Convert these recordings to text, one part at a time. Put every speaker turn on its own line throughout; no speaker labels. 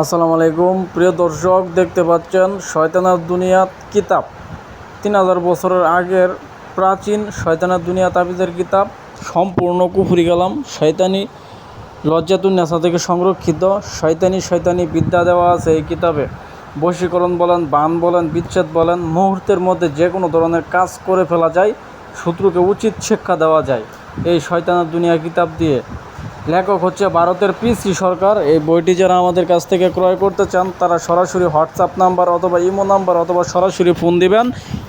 আসসালামু আলাইকুম। প্রিয় দর্শক, দেখতে পাচ্ছেন শয়তানার দুনিয়া কিতাব। তিন হাজার বছরের আগের প্রাচীন শয়তানার দুনিয়া তাবিজের কিতাব। সম্পূর্ণ কুফুরি কালাম। শয়তানি লজ্জাতুন নেশা থেকে সংরক্ষিত। শয়তানি শয়তানি বিদ্যা দেওয়া আছে এই কিতাবে। বশীকরণ বলেন, বান বলেন, বিচ্ছেদ বলেন, মুহূর্তের মধ্যে যে কোনো ধরনের কাজ করে ফেলা যায়, শত্রুকে উচিত শিক্ষা দেওয়া যায়। এই শয়তানার দুনিয়া কিতাব দিয়ে লেখক হচ্ছে ভারতের পিসি সরকার। এই বইটি যারা আমাদের কাছ থেকে ক্রয় করতে চান, তারা সরাসরি হোয়াটসঅ্যাপ নাম্বার অথবা ইমো নাম্বার অথবা সরাসরি ফোন দিবেন।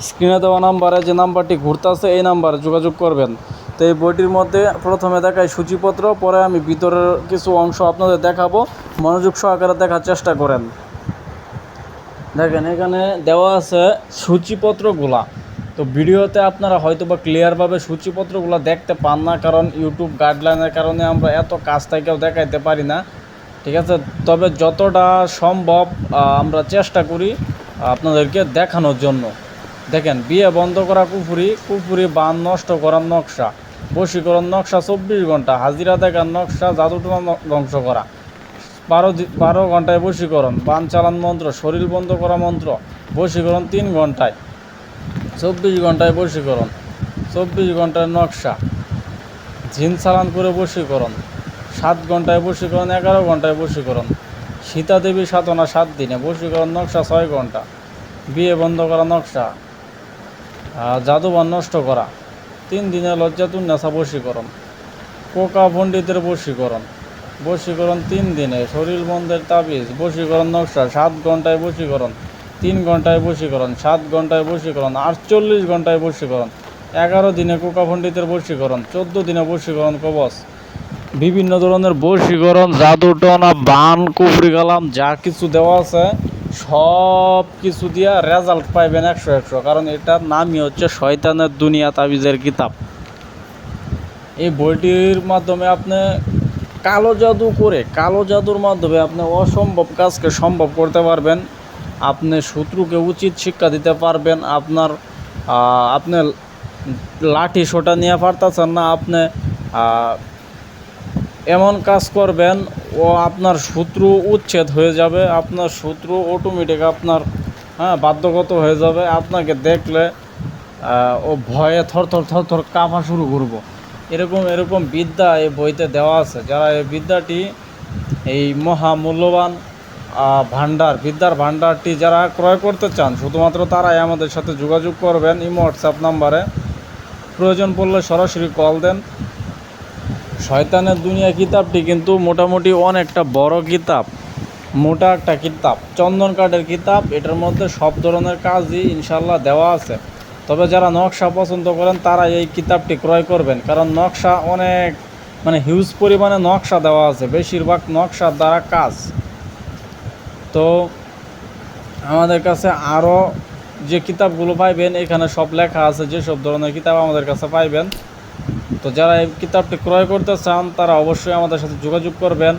স্ক্রিনে দেওয়া নাম্বারে যে নাম্বারটি ঘুরতে ঘুরতেছে এই নাম্বারে যোগাযোগ করবেন। তো এই বইটির মধ্যে প্রথমে দেখায় সূচিপত্র, পরে আমি ভিতরের কিছু অংশ আপনাদের দেখাবো। মনোযোগ সহকারে দেখার চেষ্টা করেন। দেখেন, এখানে দেওয়া আছে সূচিপত্রগুলা। তো ভিডিওতে আপনারা হয়তো বা ক্লিয়ারভাবে সূচিপত্রগুলো দেখতে পান না, কারণ ইউটিউব গাইডলাইনের কারণে আমরা এত কাজ থেকেও দেখাইতে পারি না, ঠিক আছে? তবে যতটা সম্ভব আমরা চেষ্টা করি আপনাদেরকে দেখানোর জন্য। দেখেন, বিয়ে বন্ধ করা কুফুরি কুফুরি বান নষ্ট করার নকশা, বশীকরণ নকশা চব্বিশ ঘণ্টা, হাজিরা দেখার নকশা জাদুটোনা ধ্বংস করা, বারো বারো ঘন্টায় বশীকরণ, বান চালান মন্ত্র, শরীর বন্ধ করা মন্ত্র, বশীকরণ তিন ঘন্টায়। চব্বিশ ঘন্টায় বশীকরণ, চব্বিশ ঘন্টায় নকশা জিন চালান করে বশীকরণ, সাত ঘন্টায় বশীকরণ, এগারো ঘন্টায় বশীকরণ সীতা দেবী সাধনা সাত দিনে, বশীকরণ নকশা ছয় ঘণ্টা, বিয়ে বন্ধ করা নকশা জাদুবান নষ্ট করা, তিন দিনে লজ্জাতুন নেশা বশীকরণ, কোকা পণ্ডিতের বশীকরণ বশীকরণ তিন দিনে, শরীর বন্ধের তাবিজ, বশীকরণ নকশা, সাত ঘন্টায় বশীকরণ তিন ঘন্টায় বশীকরণ, সাত ঘন্টায় বশীকরণ, আটচল্লিশ ঘন্টায় বশীকরণ, এগারো দিনে কোকা পণ্ডিতের বশীকরণ, চোদ্দ দিনে বশীকরণ কবচ। বিভিন্ন ধরনের বশীকরণ জাদুটনা বান, কুফরি কালাম, যা কিছু দেওয়া আছে, সব কিছু দিয়া রেজাল্ট পাইবেন একশো একশো। কারণ এটার নামই হচ্ছে শয়তানের দুনিয়া তাবিজের কিতাব। এই বইটির মাধ্যমে আপনি কালো জাদু করে, কালো জাদুর মাধ্যমে আপনি অসম্ভব কাজকে সম্ভব করতে পারবেন। আপনি শত্রুকে উচিত শিক্ষা দিতে পারবেন, আপনার আপনি লাঠি সোটা নিয়ে পারতেছেন না, আপনি এমন কাজ করবেন, ও আপনার শত্রু উচ্ছেদ হয়ে যাবে, আপনার শত্রু অটোমেটিক আপনার হ্যাঁ বাধ্যগত হয়ে যাবে, আপনাকে দেখলে ও ভয়ে থর থর থর থর কাঁপা শুরু করব। এরকম এরকম বিদ্যা এই বইতে দেওয়া আছে। যারা এই বিদ্যাটি এই মহামূল্যবান ভাণ্ডার বিদ্যার ভাণ্ডারটি যারা ক্রয় করতে চান, শুধুমাত্র তারাই আমাদের সাথে যোগাযোগ করবেন ইমো হোয়াটসঅ্যাপ নাম্বারে। প্রয়োজন পড়লে সরাসরি কল দেন। শয়তানের দুনিয়া কিতাবটি কিন্তু মোটামুটি অনেকটা বড় কিতাব, মোটা একটা কিতাব। চন্দন কাঠের কিতাব, এটার মধ্যে সব ধরনের কাজই ইনশাল্লাহ দেওয়া আছে। তবে যারা নকশা পছন্দ করেন তারা এই কিতাবটি ক্রয় করবেন। কারণ নকশা অনেক মানে হিউজ পরিমাণে নকশা দেওয়া আছে। বেশিরভাগ নকশার দ্বারা কাজ। তো আমাদের কাছে আরও যে কিতাবগুলো পাইবেন, এখানে সব লেখা আছে, যেসব ধরনের কিতাব আমাদের কাছে পাইবেন। তো যারা এই কিতাবটি ক্রয় করতে চান, তারা অবশ্যই আমাদের সাথে যোগাযোগ করবেন।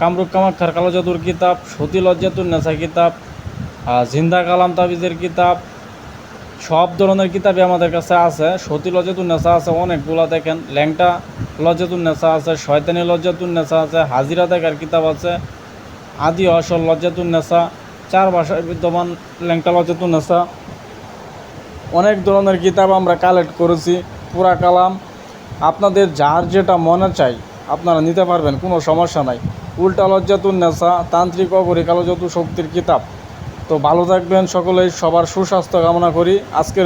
কামরূপ কামাক্ষার কালো জাদুর কিতাব, সতী লজ্জাতুর নেশা কিতাব জিন্দা কালাম তাবিজের কিতাব, সব ধরনের কিতাবই আমাদের কাছে আছে। সতী লজ্জাতুর নেশা আছে, অনেকগুলো দেখেন। ল্যাংটা লজ্জাতুর নেশা আছে, শয়তানি লজ্জাতুর নেশা আছে, হাজিরা দেখার কিতাব আছে। আদি অসল লজ্জাতুর নেশা, চার ভাষায় বিদ্যমান ল্যাংটা লজ্জাতুর নেশা। অনেক ধরনের কিতাব আমরা কালেক্ট করেছি, পুরা কালাম। আপনাদের যার যেটা মনে চাই, আপনারা নিতে পারবেন, কোনো সমস্যা নাই। উল্টা লজ্জাতুন নেশা, তান্ত্রিক অগরি কালো শক্তির কিতাব। তো ভালো থাকবেন সকলেই, সবার সুস্বাস্থ্য কামনা করি। আজকের